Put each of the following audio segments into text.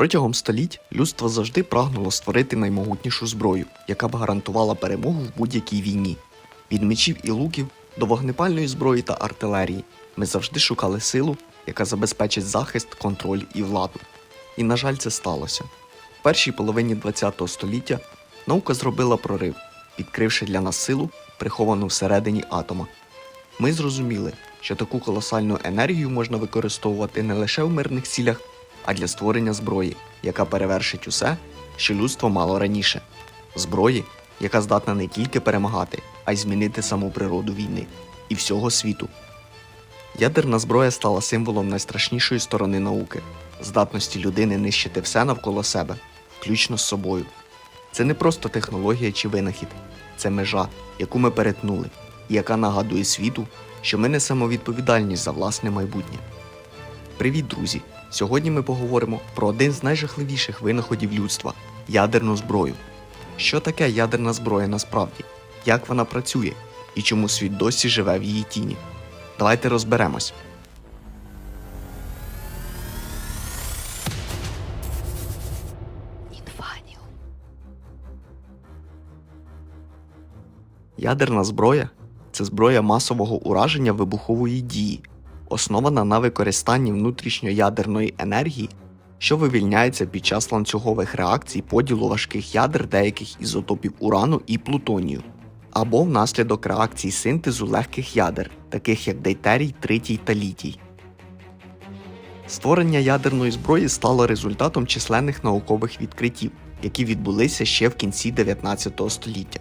Протягом століть людство завжди прагнуло створити наймогутнішу зброю, яка б гарантувала перемогу в будь-якій війні. Від мечів і луків до вогнепальної зброї та артилерії ми завжди шукали силу, яка забезпечить захист, контроль і владу. І, на жаль, це сталося. В першій половині ХХ століття наука зробила прорив, відкривши для нас силу, приховану всередині атома. Ми зрозуміли, що таку колосальну енергію можна використовувати не лише в мирних цілях, а для створення зброї, яка перевершить усе, що людство мало раніше. Зброї, яка здатна не тільки перемагати, а й змінити саму природу війни і всього світу. Ядерна зброя стала символом найстрашнішої сторони науки здатності людини нищити все навколо себе, включно з собою. Це не просто технологія чи винахід, це межа, яку ми перетнули, і яка нагадує світу, що ми несемо відповідальність за власне майбутнє. Привіт, друзі! Сьогодні ми поговоримо про один з найжахливіших винаходів людства ядерну зброю. Що таке ядерна зброя насправді? Як вона працює і чому світ досі живе в її тіні? Давайте розберемось. Ядерна зброя це зброя масового ураження вибухової дії, основана на використанні внутрішньоядерної енергії, що вивільняється під час ланцюгових реакцій поділу важких ядер деяких ізотопів урану і плутонію, або внаслідок реакцій синтезу легких ядер, таких як дейтерій, тритій та літій. Створення ядерної зброї стало результатом численних наукових відкриттів, які відбулися ще в кінці 19 століття.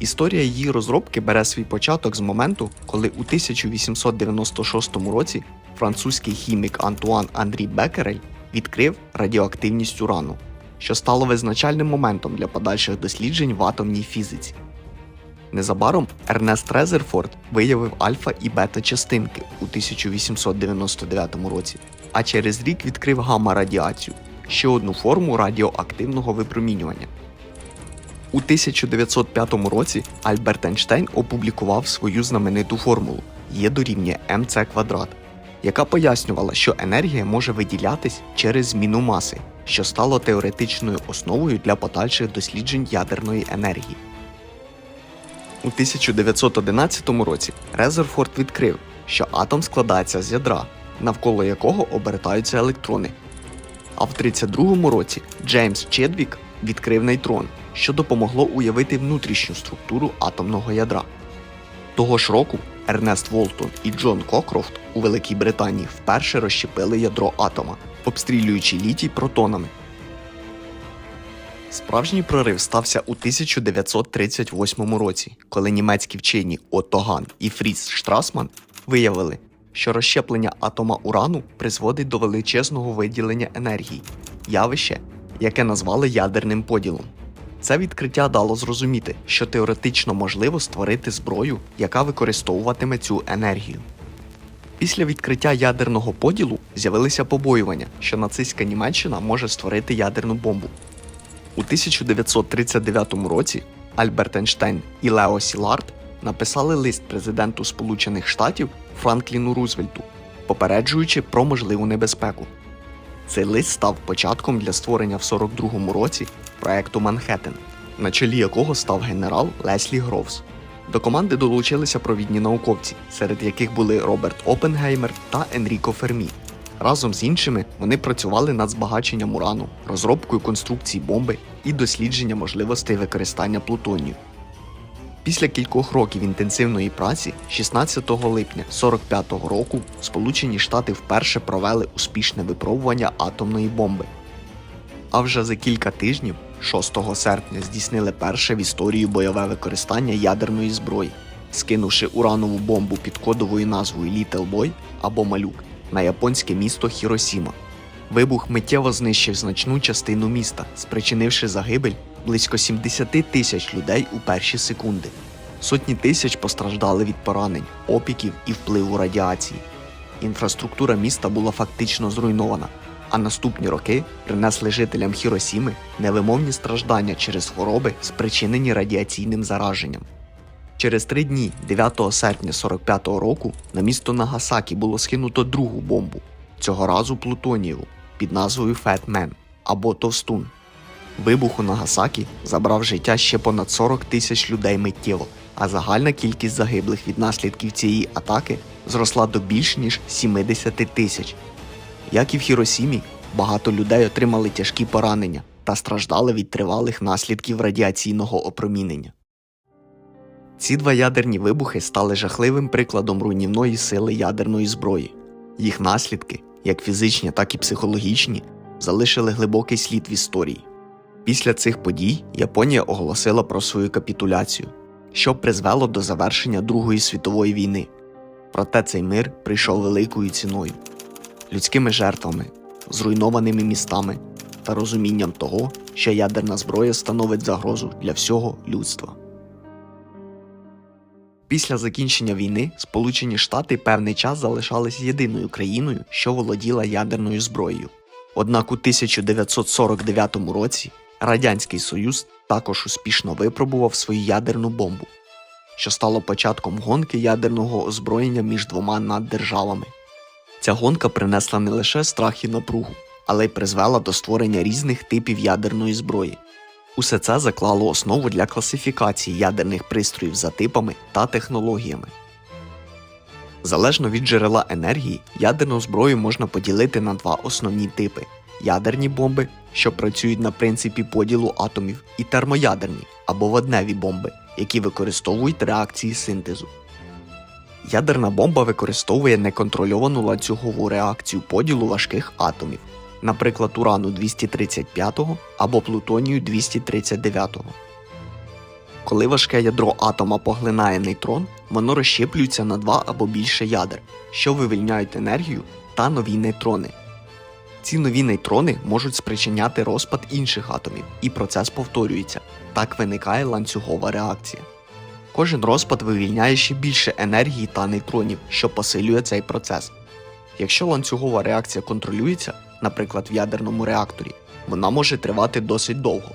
Історія її розробки бере свій початок з моменту, коли у 1896 році французький хімік Антуан Андрій Беккерель відкрив радіоактивність урану, що стало визначальним моментом для подальших досліджень в атомній фізиці. Незабаром Ернест Резерфорд виявив альфа і бета частинки у 1899 році, а через рік відкрив гамма-радіацію ще одну форму радіоактивного випромінювання. У 1905 році Альберт Ейнштейн опублікував свою знамениту формулу Є дорівнює МЦ квадрат, яка пояснювала, що енергія може виділятись через зміну маси, що стало теоретичною основою для подальших досліджень ядерної енергії. У 1911 році Резерфорд відкрив, що атом складається з ядра, навколо якого обертаються електрони. А в 1932 році Джеймс Чедвік відкрив нейтрон, що допомогло уявити внутрішню структуру атомного ядра. Того ж року Ернест Волтон і Джон Кокрофт у Великій Британії вперше розщепили ядро атома, обстрілюючи літій протонами. Справжній прорив стався у 1938 році, коли німецькі вчені Отто Ган і Фріц Штрасман виявили, що розщеплення атома урану призводить до величезного виділення енергії, явище, яке назвали ядерним поділом. Це відкриття дало зрозуміти, що теоретично можливо створити зброю, яка використовуватиме цю енергію. Після відкриття ядерного поділу з'явилися побоювання, що нацистська Німеччина може створити ядерну бомбу. У 1939 році Альберт Ейнштейн і Лео Сілард написали лист президенту Сполучених Штатів Франкліну Рузвельту, попереджуючи про можливу небезпеку. Цей лист став початком для створення в 42-му році проекту Манхеттен, на чолі якого став генерал Леслі Гровс. До команди долучилися провідні науковці, серед яких були Роберт Опенгеймер та Енріко Фермі. Разом з іншими вони працювали над збагаченнем урану, розробкою конструкцій бомби і дослідження можливостей використання плутонію. Після кількох років інтенсивної праці, 16 липня 45-го року, Сполучені Штати вперше провели успішне випробування атомної бомби. А вже за кілька тижнів, 6 серпня, здійснили перше в історії бойове використання ядерної зброї, скинувши уранову бомбу під кодовою назвою Little Boy або Малюк на японське місто Хіросіма. Вибух миттєво знищив значну частину міста, спричинивши загибель близько 70 тисяч людей у перші секунди. Сотні тисяч постраждали від поранень, опіків і впливу радіації. Інфраструктура міста була фактично зруйнована, а наступні роки принесли жителям Хіросіми невимовні страждання через хвороби, спричинені радіаційним зараженнем. Через три дні, 9 серпня 45-го року, на місто Нагасакі було скинуто другу бомбу, цього разу плутонієву, під назвою Фет Мен, або товстун. Вибух у Нагасакі забрав життя ще понад 40 тисяч людей миттєво, а загальна кількість загиблих від наслідків цієї атаки зросла до більш ніж 70 тисяч. Як і в Хіросімі, багато людей отримали тяжкі поранення та страждали від тривалих наслідків радіаційного опромінення. Ці два ядерні вибухи стали жахливим прикладом руйнівної сили ядерної зброї. Їх наслідки, як фізичні, так і психологічні, залишили глибокий слід в історії. Після цих подій Японія оголосила про свою капітуляцію, що призвело до завершення Другої світової війни. Проте цей мир прийшов великою ціною, людськими жертвами, зруйнованими містами та розумінням того, що ядерна зброя становить загрозу для всього людства. Після закінчення війни Сполучені Штати певний час залишались єдиною країною, що володіла ядерною зброєю. Однак у 1949 році Радянський Союз також успішно випробував свою ядерну бомбу, що стало початком гонки ядерного озброєння між двома наддержавами. Ця гонка принесла не лише страх і напругу, але й призвела до створення різних типів ядерної зброї. Усе це заклало основу для класифікації ядерних пристроїв за типами та технологіями. Залежно від джерела енергії, ядерну зброю можна поділити на два основні типи: ядерні бомби, що працюють на принципі поділу атомів, і термоядерні або водневі бомби, які використовують реакції синтезу. Ядерна бомба використовує неконтрольовану ланцюгову реакцію поділу важких атомів, наприклад, урану 235 або плутонію 239. Коли важке ядро атома поглинає нейтрон, воно розщеплюється на два або більше ядер, що вивільняють енергію та нові нейтрони. Ці нові нейтрони можуть спричиняти розпад інших атомів, і процес повторюється. Так виникає ланцюгова реакція. Кожен розпад вивільняє ще більше енергії та нейтронів, що посилює цей процес. Якщо ланцюгова реакція контролюється, наприклад в ядерному реакторі, вона може тривати досить довго.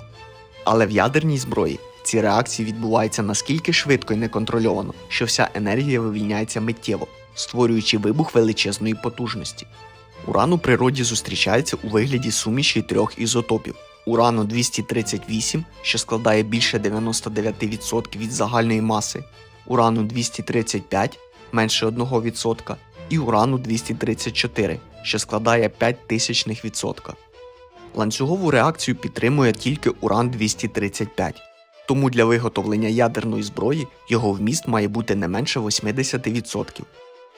Але в ядерній зброї ці реакції відбуваються наскільки швидко і неконтрольовано, що вся енергія вивільняється миттєво, створюючи вибух величезної потужності. Уран у природі зустрічається у вигляді суміші трьох ізотопів: урану 238, що складає більше 99% від загальної маси, урану 235 менше 1%, і урану 234, що складає 5 тисячних відсотка. Ланцюгову реакцію підтримує тільки уран 235, тому для виготовлення ядерної зброї його вміст має бути не менше 80%.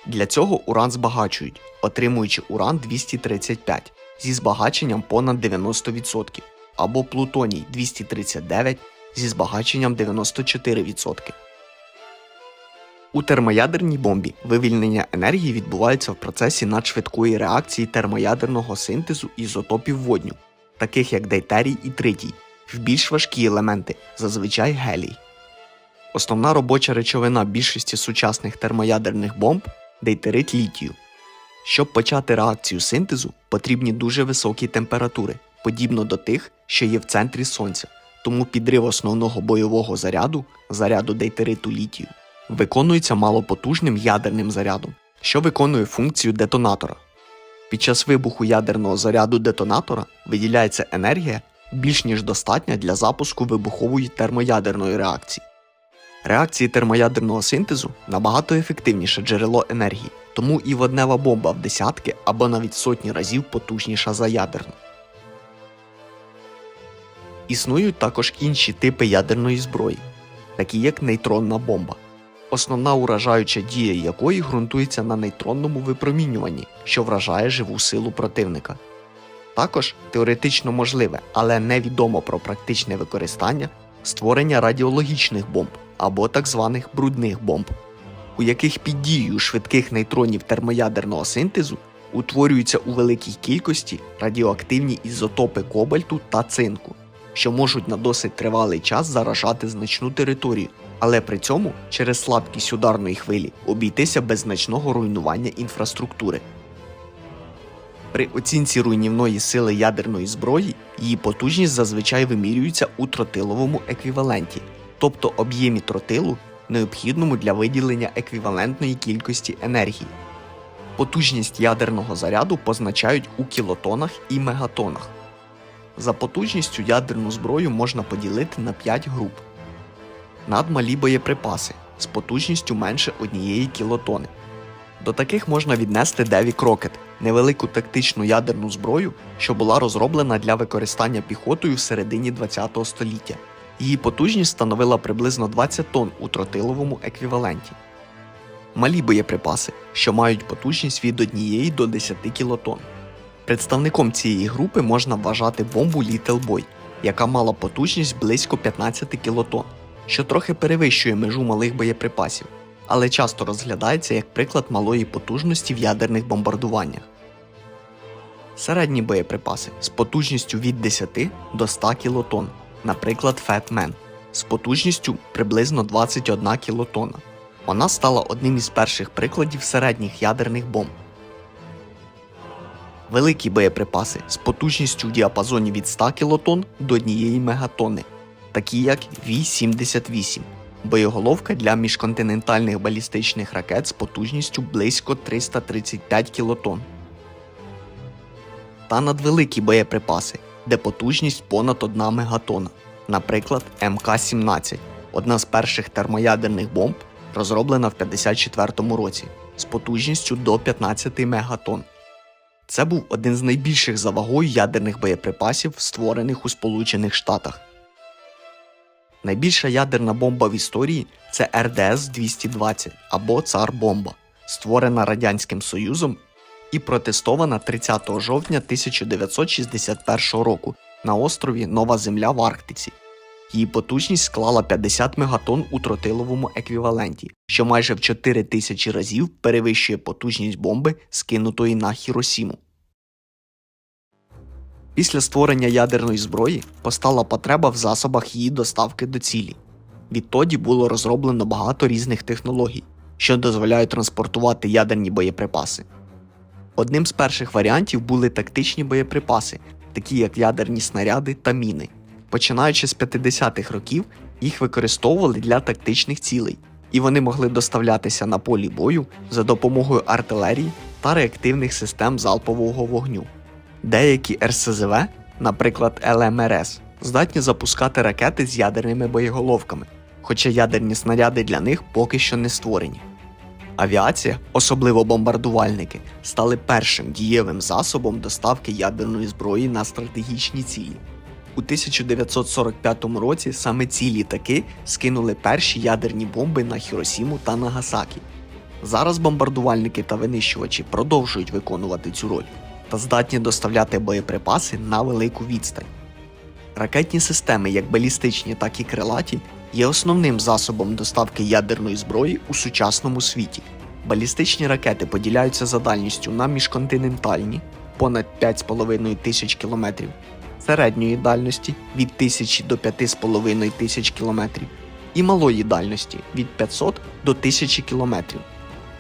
Для цього уран збагачують, отримуючи уран 235 зі збагаченням понад 90%, або плутоній 239 зі збагаченням 94%. У термоядерній бомбі вивільнення енергії відбувається в процесі надшвидкої реакції термоядерного синтезу ізотопів водню, таких як дейтерій і тритій, в більш важкі елементи, зазвичай гелій. Основна робоча речовина більшості сучасних термоядерних бомб дейтерит літію. Щоб почати реакцію синтезу, потрібні дуже високі температури, подібно до тих, що є в центрі Сонця, тому підрив основного бойового заряду, заряду дейтериту літію, виконується малопотужним ядерним зарядом, що виконує функцію детонатора. Під час вибуху ядерного заряду детонатора виділяється енергія більш ніж достатня для запуску вибухової термоядерної реакції. Реакції термоядерного синтезу набагато ефективніше джерело енергії, тому і воднева бомба в десятки або навіть сотні разів потужніша за ядерну. Існують також інші типи ядерної зброї, такі як нейтронна бомба, основна уражаюча дія якої ґрунтується на нейтронному випромінюванні, що вражає живу силу противника. Також теоретично можливе, але невідомо про практичне використання створення радіологічних бомб або так званих брудних бомб, у яких під дією швидких нейтронів термоядерного синтезу утворюються у великій кількості радіоактивні ізотопи кобальту та цинку, що можуть на досить тривалий час заражати значну територію, але при цьому через слабкість ударної хвилі обійтися без значного руйнування інфраструктури. При оцінці руйнівної сили ядерної зброї її потужність зазвичай вимірюється у тротиловому еквіваленті, тобто об'ємі тротилу, необхідному для виділення еквівалентної кількості енергії. Потужність ядерного заряду позначають у кілотонах і мегатонах. За потужністю ядерну зброю можна поділити на 5 груп. Надмалі боєприпаси з потужністю менше однієї кілотони. До таких можна віднести Девік Рокет – невелику тактичну ядерну зброю, що була розроблена для використання піхотою в середині ХХ століття. Її потужність становила приблизно 20 тонн у тротиловому еквіваленті. Малі боєприпаси, що мають потужність від 1 до 10 кілотонн. Представником цієї групи можна вважати бомбу Little Boy, яка мала потужність близько 15 кілотонн, що трохи перевищує межу малих боєприпасів, але часто розглядається як приклад малої потужності в ядерних бомбардуваннях. Середні боєприпаси з потужністю від 10 до 100 кілотонн, наприклад, Fat Man, з потужністю приблизно 21 кілотонна. Вона стала одним із перших прикладів середніх ядерних бомб. Великі боєприпаси з потужністю в діапазоні від 100 кілотон до 1 мегатонни, такі як Ві-78, боєголовка для міжконтинентальних балістичних ракет з потужністю близько 335 кілотон. Та надвеликі боєприпаси, де потужність понад 1 мегатона, наприклад, МК-17, одна з перших термоядерних бомб, розроблена в 1954 році з потужністю до 15 мегатон. Це був один з найбільших за вагою ядерних боєприпасів, створених у Сполучених Штатах. Найбільша ядерна бомба в історії це РДС-220 або Цар Бомба, створена Радянським Союзом і протестована 30 жовтня 1961 року на острові Нова Земля в Арктиці. Її потужність склала 50 мегатон у тротиловому еквіваленті, що майже в 4 тисячі разів перевищує потужність бомби, скинутої на Хіросіму. Після створення ядерної зброї постала потреба в засобах її доставки до цілі. Відтоді було розроблено багато різних технологій, що дозволяють транспортувати ядерні боєприпаси. Одним з перших варіантів були тактичні боєприпаси, такі як ядерні снаряди та міни. Починаючи з 50-х років, їх використовували для тактичних цілей, і вони могли доставлятися на полі бою за допомогою артилерії та реактивних систем залпового вогню. Деякі РСЗВ, наприклад ЛМРС, здатні запускати ракети з ядерними боєголовками, хоча ядерні снаряди для них поки що не створені. Авіація, особливо бомбардувальники, стали першим дієвим засобом доставки ядерної зброї на стратегічні цілі. У 1945 році саме ці літаки скинули перші ядерні бомби на Хіросіму та Нагасакі. Зараз бомбардувальники та винищувачі продовжують виконувати цю роль та здатні доставляти боєприпаси на велику відстань. Ракетні системи, як балістичні, так і крилаті, є основним засобом доставки ядерної зброї у сучасному світі. Балістичні ракети поділяються за дальністю на міжконтинентальні понад 5,5 тисяч кілометрів, середньої дальності від 1000 до 5,5 тисяч кілометрів і малої дальності від 500 до 1000 кілометрів.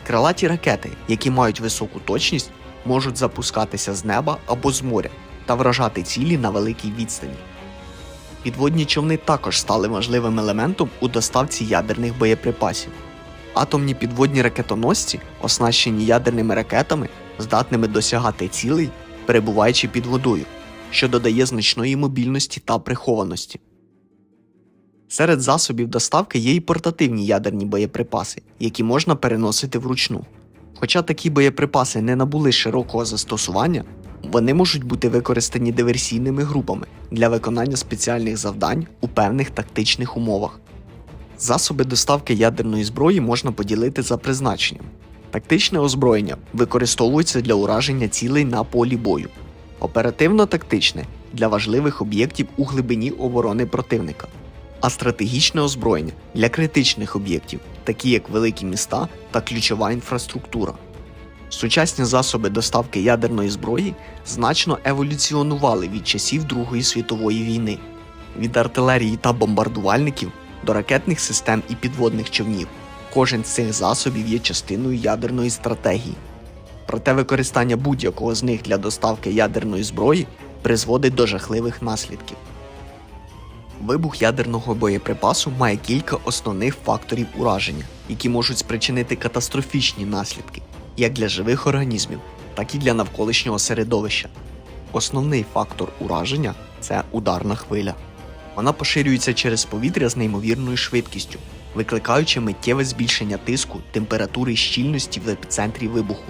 Крилаті ракети, які мають високу точність, можуть запускатися з неба або з моря та вражати цілі на великій відстані. Підводні човни також стали важливим елементом у доставці ядерних боєприпасів. Атомні підводні ракетоносці, оснащені ядерними ракетами, здатними досягати цілей, перебуваючи під водою, що додає значної мобільності та прихованості. Серед засобів доставки є і портативні ядерні боєприпаси, які можна переносити вручну. Хоча такі боєприпаси не набули широкого застосування, вони можуть бути використані диверсійними групами для виконання спеціальних завдань у певних тактичних умовах. Засоби доставки ядерної зброї можна поділити за призначенням. Тактичне озброєння використовується для ураження цілей на полі бою, оперативно-тактичне для важливих об'єктів у глибині оборони противника, а стратегічне озброєння для критичних об'єктів, такі як великі міста та ключова інфраструктура. Сучасні засоби доставки ядерної зброї значно еволюціонували від часів Другої світової війни, від артилерії та бомбардувальників до ракетних систем і підводних човнів. Кожен з цих засобів є частиною ядерної стратегії. Проте використання будь-якого з них для доставки ядерної зброї призводить до жахливих наслідків. Вибух ядерного боєприпасу має кілька основних факторів ураження, які можуть спричинити катастрофічні наслідки як для живих організмів, так і для навколишнього середовища. Основний фактор ураження це ударна хвиля. Вона поширюється через повітря з неймовірною швидкістю, викликаючи миттєве збільшення тиску, температури і щільності в епіцентрі вибуху.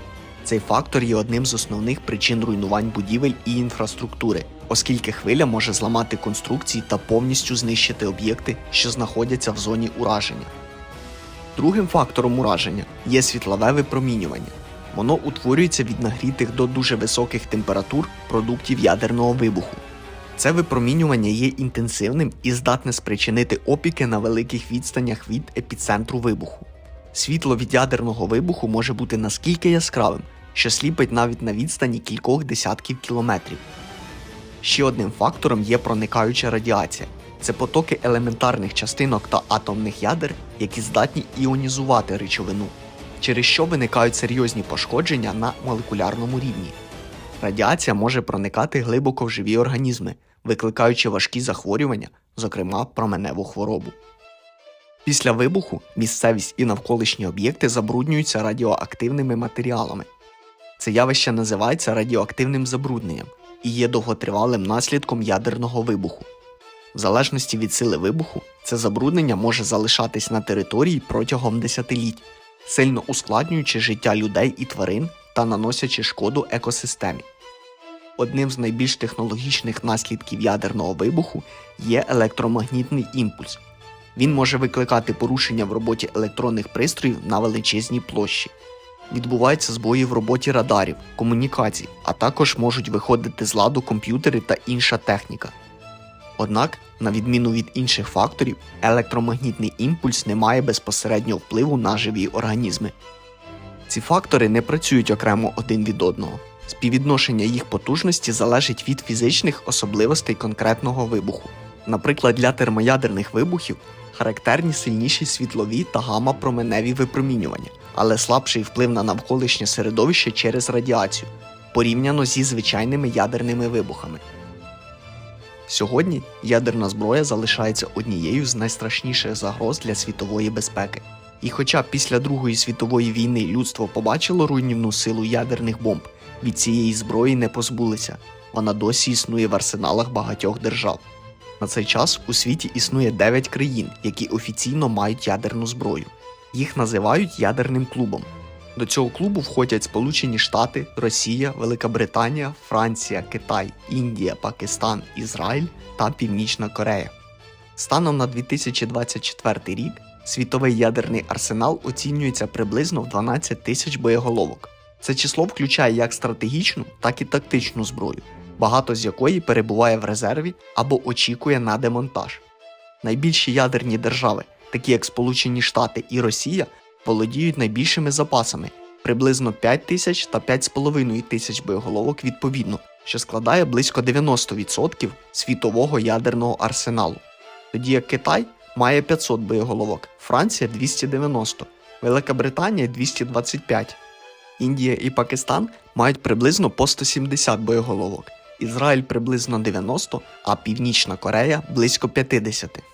Цей фактор є одним з основних причин руйнувань будівель і інфраструктури, оскільки хвиля може зламати конструкції та повністю знищити об'єкти, що знаходяться в зоні ураження. Другим фактором ураження є світлове випромінювання. Воно утворюється від нагрітих до дуже високих температур продуктів ядерного вибуху. Це випромінювання є інтенсивним і здатне спричинити опіки на великих відстанях від епіцентру вибуху. Світло від ядерного вибуху може бути наскільки яскравим, що сліпить навіть на відстані кількох десятків кілометрів. Ще одним фактором є проникаюча радіація. Це потоки елементарних частинок та атомних ядер, які здатні іонізувати речовину, через що виникають серйозні пошкодження на молекулярному рівні. Радіація може проникати глибоко в живі організми, викликаючи важкі захворювання, зокрема променеву хворобу. Після вибуху місцевість і навколишні об'єкти забруднюються радіоактивними матеріалами. Це явище називається радіоактивним забрудненням і є довготривалим наслідком ядерного вибуху. В залежності від сили вибуху, це забруднення може залишатись на території протягом десятиліть, сильно ускладнюючи життя людей і тварин та наносячи шкоду екосистемі. Одним з найбільш технологічних наслідків ядерного вибуху є електромагнітний імпульс. Він може викликати порушення в роботі електронних пристроїв на величезній площі. Відбуваються збої в роботі радарів, комунікацій, а також можуть виходити з ладу комп'ютери та інша техніка. Однак, на відміну від інших факторів, електромагнітний імпульс не має безпосереднього впливу на живі організми. Ці фактори не працюють окремо один від одного. Співвідношення їх потужності залежить від фізичних особливостей конкретного вибуху. Наприклад, для термоядерних вибухів характерні сильніші світлові та гамма-променеві випромінювання, але слабший вплив на навколишнє середовище через радіацію, порівняно зі звичайними ядерними вибухами. Сьогодні ядерна зброя залишається однією з найстрашніших загроз для світової безпеки. І хоча після Другої світової війни людство побачило руйнівну силу ядерних бомб, від цієї зброї не позбулися. Вона досі існує в арсеналах багатьох держав. На цей час у світі існує 9 країн, які офіційно мають ядерну зброю. Їх називають ядерним клубом. До цього клубу входять Сполучені Штати, Росія, Велика Британія, Франція, Китай, Індія, Пакистан, Ізраїль та Північна Корея. Станом на 2024 рік світовий ядерний арсенал оцінюється приблизно в 12 тисяч боєголовок. Це число включає як стратегічну, так і тактичну зброю, багато з якої перебуває в резерві або очікує на демонтаж. Найбільші ядерні держави, такі як Сполучені Штати і Росія, володіють найбільшими запасами приблизно 5 тисяч та 5,5 тисяч боєголовок відповідно, що складає близько 90% світового ядерного арсеналу. Тоді як Китай має 500 боєголовок, Франція 290, Велика Британія 225. Індія і Пакистан мають приблизно по 170 боєголовок, Ізраїль приблизно 90, а Північна Корея близько 50.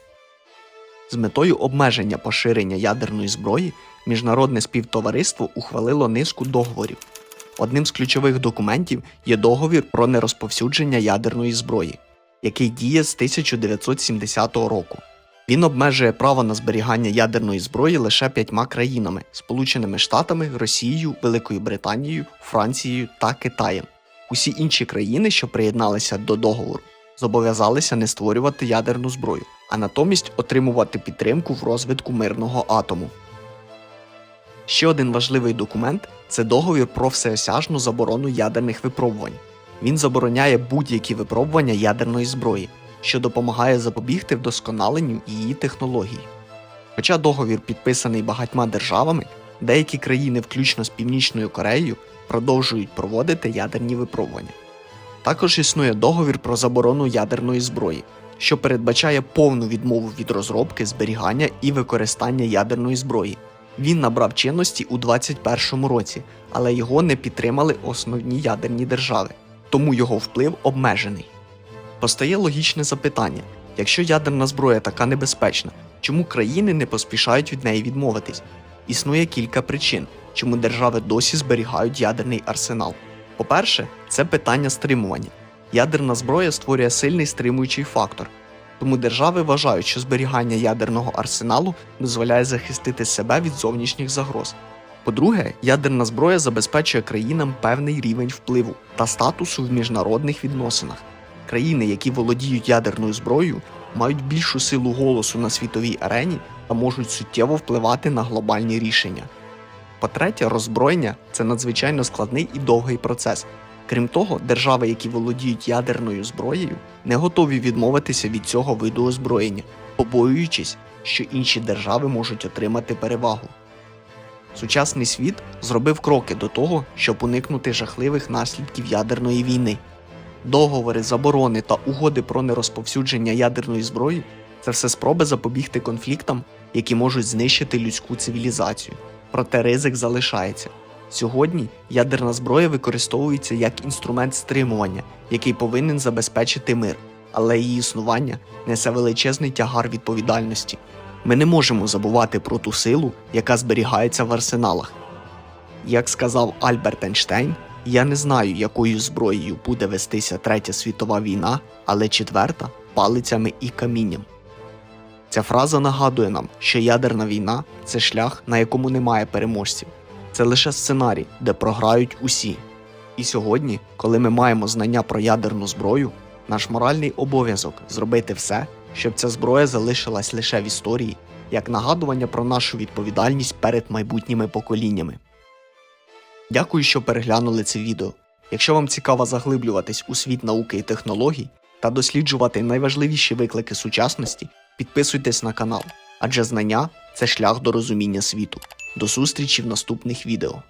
З метою обмеження поширення ядерної зброї міжнародне співтовариство ухвалило низку договорів. Одним з ключових документів є договір про нерозповсюдження ядерної зброї, який діє з 1970 року. Він обмежує право на зберігання ядерної зброї лише п'ятьма країнами Сполученими Штатами, Росією, Великою Британією, Францією та Китаєм. Усі інші країни, що приєдналися до договору, зобов'язалися не створювати ядерну зброю, а натомість отримувати підтримку в розвитку мирного атому. Ще один важливий документ це договір про всеосяжну заборону ядерних випробувань. Він забороняє будь-які випробування ядерної зброї, що допомагає запобігти вдосконаленню її технологій. Хоча договір підписаний багатьма державами, деякі країни, включно з Північною Кореєю, продовжують проводити ядерні випробування. Також існує договір про заборону ядерної зброї, що передбачає повну відмову від розробки, зберігання і використання ядерної зброї. Він набрав чинності у 2021 році, але його не підтримали основні ядерні держави, тому його вплив обмежений. Постає логічне запитання: якщо ядерна зброя така небезпечна, чому країни не поспішають від неї відмовитись? Існує кілька причин, чому держави досі зберігають ядерний арсенал. По-перше, це питання стримування. Ядерна зброя створює сильний стримуючий фактор. Тому держави вважають, що зберігання ядерного арсеналу дозволяє захистити себе від зовнішніх загроз. По-друге, ядерна зброя забезпечує країнам певний рівень впливу та статусу в міжнародних відносинах. Країни, які володіють ядерною зброєю, мають більшу силу голосу на світовій арені та можуть суттєво впливати на глобальні рішення. По-третє, роззброєння це надзвичайно складний і довгий процес. Крім того, держави, які володіють ядерною зброєю, не готові відмовитися від цього виду озброєння, побоюючись, що інші держави можуть отримати перевагу. Сучасний світ зробив кроки до того, щоб уникнути жахливих наслідків ядерної війни. Договори, заборони та угоди про нерозповсюдження ядерної зброї це все спроби запобігти конфліктам, які можуть знищити людську цивілізацію. Проте ризик залишається. Сьогодні ядерна зброя використовується як інструмент стримування, який повинен забезпечити мир, але її існування несе величезний тягар відповідальності. Ми не можемо забувати про ту силу, яка зберігається в арсеналах. Як сказав Альберт Ейнштейн, я не знаю, якою зброєю буде вестися Третя світова війна, але четверта палицями і камінням. Ця фраза нагадує нам, що ядерна війна це шлях, на якому немає переможців. Це лише сценарій, де програють усі. І сьогодні, коли ми маємо знання про ядерну зброю, наш моральний обов'язок зробити все, щоб ця зброя залишилась лише в історії, як нагадування про нашу відповідальність перед майбутніми поколіннями. Дякую, що переглянули це відео. Якщо вам цікаво заглиблюватись у світ науки і технологій та досліджувати найважливіші виклики сучасності, підписуйтесь на канал, адже знання це шлях до розуміння світу. До зустрічі в наступних відео.